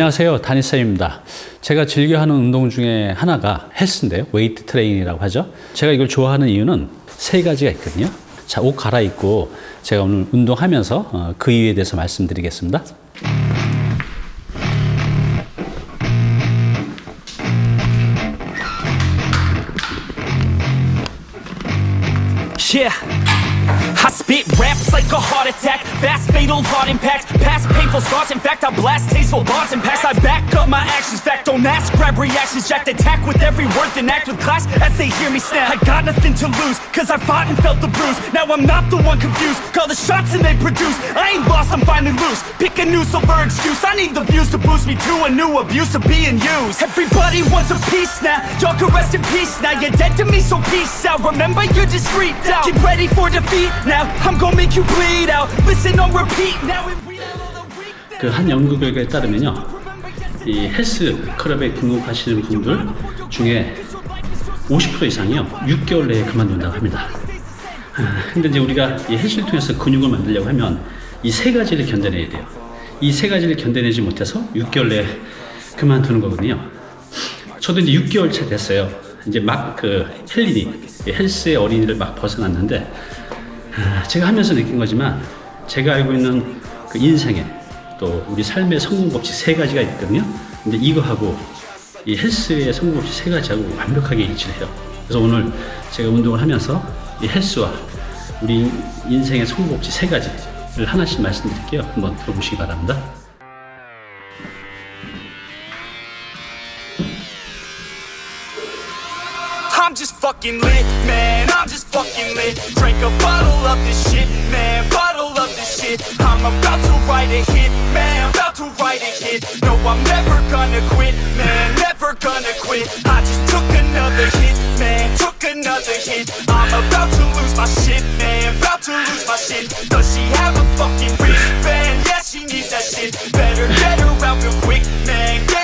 안녕하세요. 다니쌤입니다. 제가 즐겨하는 운동 중에 하나가 헬스인데요. 웨이트 트레이닝이라고 하죠. 제가 이걸 좋아하는 이유는 세 가지가 있거든요. 자, 옷 갈아입고 제가 오늘 운동하면서 어, 그 이유에 대해서 말씀드리겠습니다. Raps like a heart attack, fast fatal heart impact, past painful scars. In fact, I blast tasteful bars and packs. I back up my actions, fact don't ask, grab reactions, jacked attack with every word, then act with class as they hear me snap. I got nothing to lose, cause I fought and felt the bruise. Now I'm not the one confused, call the shots and they produce. I ain't lost, I'm finally loose. Pick a new silver excuse. I need the views to boost me to a new abuse of being used. Everybody wants a piece now, y'all can rest in peace now. You're dead to me, so peace out. Remember, you're freaked out. Get ready for defeat now. I'm gonna make you 그 한 연구 결과에 따르면요. 이 헬스 클럽에 등록하시는 분들 중에 50% 이상이요. 6개월 내에 그만둔다고 합니다. 아, 근데 이제 우리가 이 헬스를 통해서 근육을 만들려고 하면 이 세 가지를 견뎌내야 돼요. 이 세 가지를 견뎌내지 못해서 6개월 내에 그만두는 거거든요. 저도 이제 6개월 차 됐어요. 이제 막 그 헬린이 헬스의 어린이를 막 벗어났는데 아, 제가 하면서 느낀 거지만 제가 알고 있는 그 인생에 또 우리 삶의 성공 법칙 세 가지가 있거든요. 근데 이거하고 이 헬스의 성공 법칙 세 가지하고 완벽하게 일치를 해요. 그래서 오늘 제가 운동을 하면서 이 헬스와 우리 인생의 성공 법칙 세 가지를 하나씩 말씀드릴게요. 한번 들어보시기 바랍니다. I'm just fucking lit, man. I'm just fucking lit. Drink a bottle of this shit, man. Bottle of this shit. I'm about to write a hit, man. I'm About to write a hit. No, I'm never gonna quit, man. Never gonna quit. I just took another hit, man. Took another hit. I'm about to lose my shit, man. About to lose my shit. Does she have a fucking wristband? Yeah, she needs that shit. Better get her out real quick, man. Get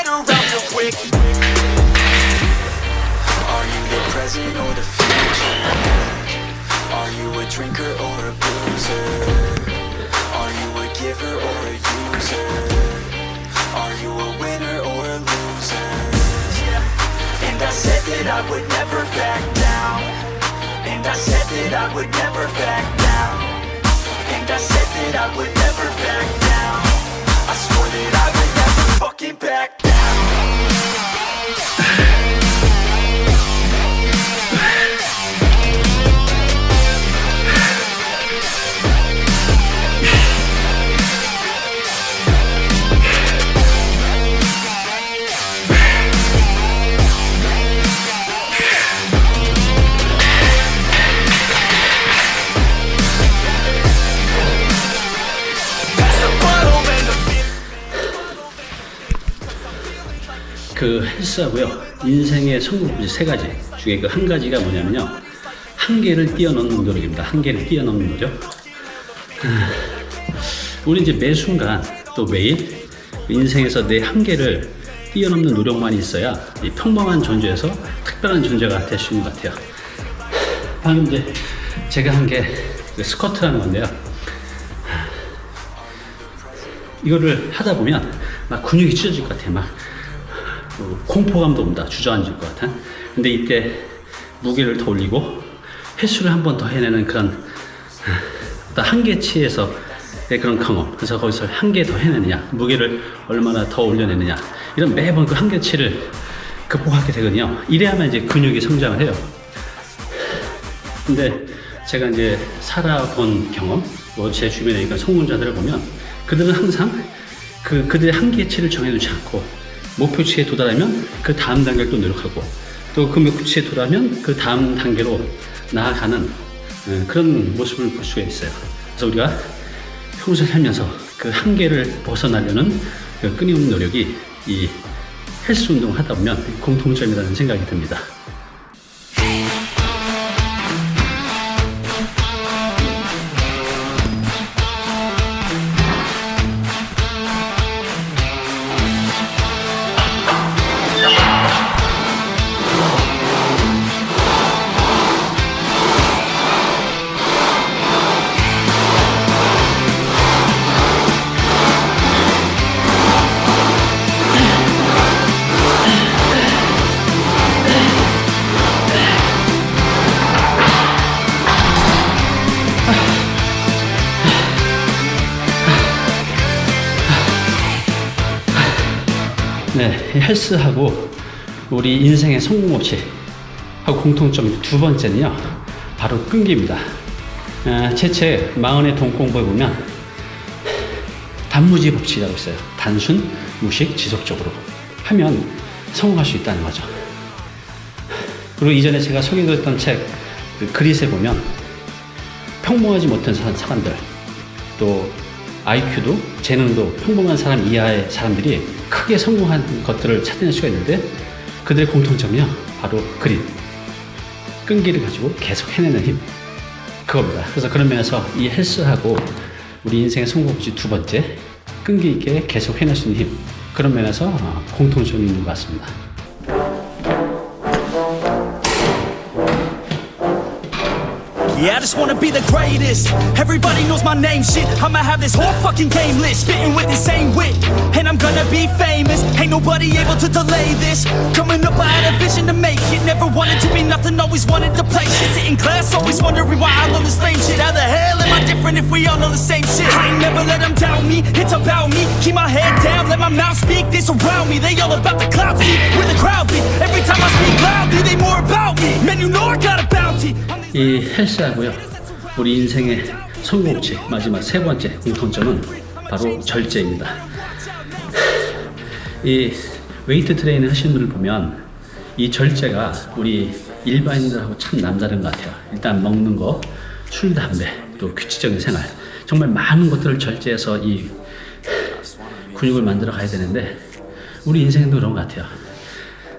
that I would never back down. And I said that I would never back down. I swore that I would never fucking back down. 그 헬스하고요 인생의 성공 법칙 세 가지 중에 그 한 가지가 뭐냐면요 한계를 뛰어넘는 노력입니다. 한계를 뛰어넘는 노력. 아, 우리 이제 매 순간 또 매일 인생에서 내 한계를 뛰어넘는 노력만이 있어야 이 평범한 존재에서 특별한 존재가 될 수 있는 것 같아요. 방금 이제 제가 한 게 스쿼트라는 건데요. 이거를 하다 보면 막 근육이 찢어질 것 같아요. 막 어, 공포감도 온다. 주저앉을 것 같아. 근데 이때 무게를 더 올리고 횟수를 한 번 더 해내는 그런 한계치에서 의 그런 경험. 그래서 거기서 한 개 더 해내느냐, 무게를 얼마나 더 올려내느냐. 이런 매번 그 한계치를 극복하게 되거든요. 이래야만 이제 근육이 성장을 해요. 근데 제가 이제 살아본 경험, 뭐 제 주변에 있는 성공자들을 보면 그들은 항상 그 그들의 한계치를 정해놓지 않고 목표치에 도달하면 그 다음 단계를 또 노력하고 또 그 목표치에 도달하면 그 다음 단계로 나아가는 어, 그런 모습을 볼 수가 있어요. 그래서 우리가 평소에 살면서 그 한계를 벗어나려는 그 끊임없는 노력이 이 헬스 운동을 하다 보면 공통점이라는 생각이 듭니다. 헬스하고 우리 인생의 성공 법칙 하고 공통점 두 번째는요 바로 끈기입니다. 아, 제책 마흔의 동공부에 보면 단무지 법칙이라고 있어요. 단순, 무식, 지속적으로 하면 성공할 수 있다는 거죠. 그리고 이전에 제가 소개드렸던 책 그 그릿에 보면 평범하지 못한 사- 사람들 또 IQ도 재능도 평범한 사람 이하의 사람들이 크게 성공한 것들을 찾아낼 수가 있는데 그들의 공통점이요 바로 그릿 끈기를 가지고 계속 해내는 힘 그겁니다. 그래서 그런 면에서 이 헬스하고 우리 인생의 성공법칙 두 번째 끈기 있게 계속 해낼 수 있는 힘 그런 면에서 어, 공통점이 있는 것 같습니다. Yeah, I just wanna be the greatest. Everybody knows my name, shit. I'ma have this whole fucking game list, spitting with the same wit. And I'm gonna be famous. Ain't nobody able to delay this. Coming up, I had a vision to make it. Never wanted to be nothing, always wanted to play shit. Sit in class, always wondering why I learn the same shit. How the hell am I different if we all know the same shit? I ain't never let them doubt me. It's about me. Keep my head down, let my mouth speak. This around me, they all about the clout seat. Where the crowd be. Every time I speak loudly, they more about me. Man, you know I got a bounty. 이 헬스하고요 우리 인생의 성공법칙 마지막 세 번째 공통점은 바로 절제입니다. 이 웨이트 트레이닝 하시는 분을 보면 이 절제가 우리 일반인들하고 참 남다른 것 같아요. 일단 먹는 거, 술, 담배, 또 규칙적인 생활 정말 많은 것들을 절제해서 이 근육을 만들어 가야 되는데 우리 인생도 그런 것 같아요.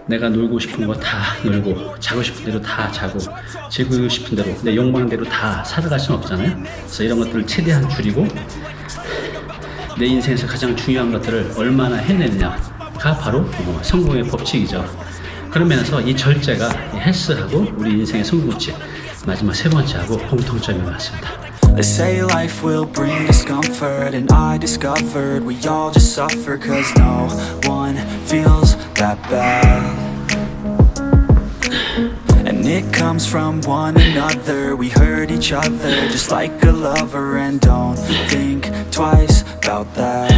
내가 놀고 싶은 거 다 놀고 자고 싶은 대로 다 자고 즐기고 싶은 대로 내 욕망 대로 다 살아갈 수는 없잖아요. 그래서 이런 것들을 최대한 줄이고 내 인생에서 가장 중요한 것들을 얼마나 해내느냐가 바로 뭐 성공의 법칙이죠. 그런 면에서 이 절제가 이 헬스하고 우리 인생의 성공 법칙 마지막 세 번째하고 공통점인 것 같습니다. They say life will bring discomfort, and I discovered we all just suffer cause no one feels that bad. It comes from one another. We hurt each other just like a lover, and don't think twice about that.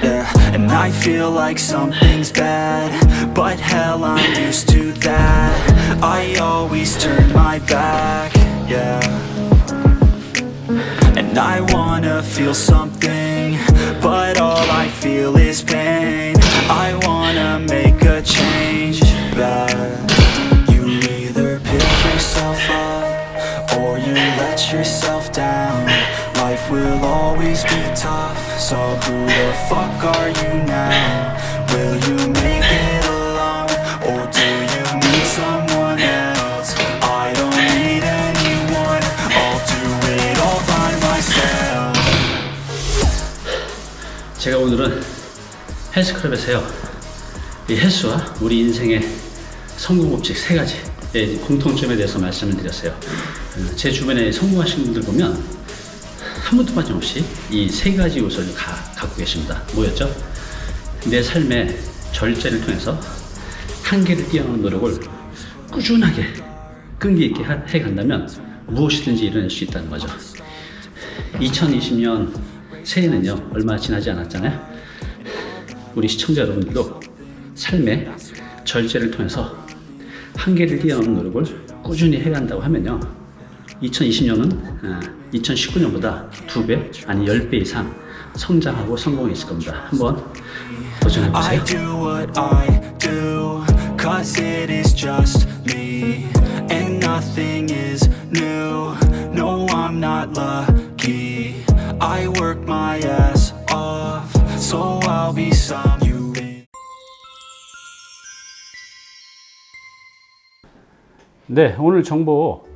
Yeah, and I feel like something's bad, but hell, I'm used to that. I always turn my back, yeah. And I wanna feel something, fuck are you now? Will you make it alone, or do you need someone else? I don't need anyone, I'll do it all by myself. 제가 오늘은 헬스클럽에서요 이 헬스와 우리 인생의 성공 법칙 세 가지의 공통점에 대해서 말씀을 드렸어요. 어, 제 주변에 성공하신 분들 보면 한 분도 빠짐없이 이 세 가지 요소를 가, 갖고 계십니다. 뭐였죠? 내 삶의 절제를 통해서 한계를 뛰어넘는 노력을 꾸준하게 끈기 있게 하- 해간다면 무엇이든지 이뤄낼 수 있다는 거죠. 2020년 새해는요 얼마 지나지 않았잖아요. 우리 시청자 여러분들도 삶의 절제를 통해서 한계를 뛰어넘는 노력을 꾸준히 해간다고 하면요 2020년은 2019년보다 두배 아니 10배 이상 성장하고 성공했을 겁니다. 한번 도전해 I 보세요. do what I do, cause it is just me, and nothing is new. No, I'm not lucky. I work my ass off, so I'll be some you win. 네, 오늘 정보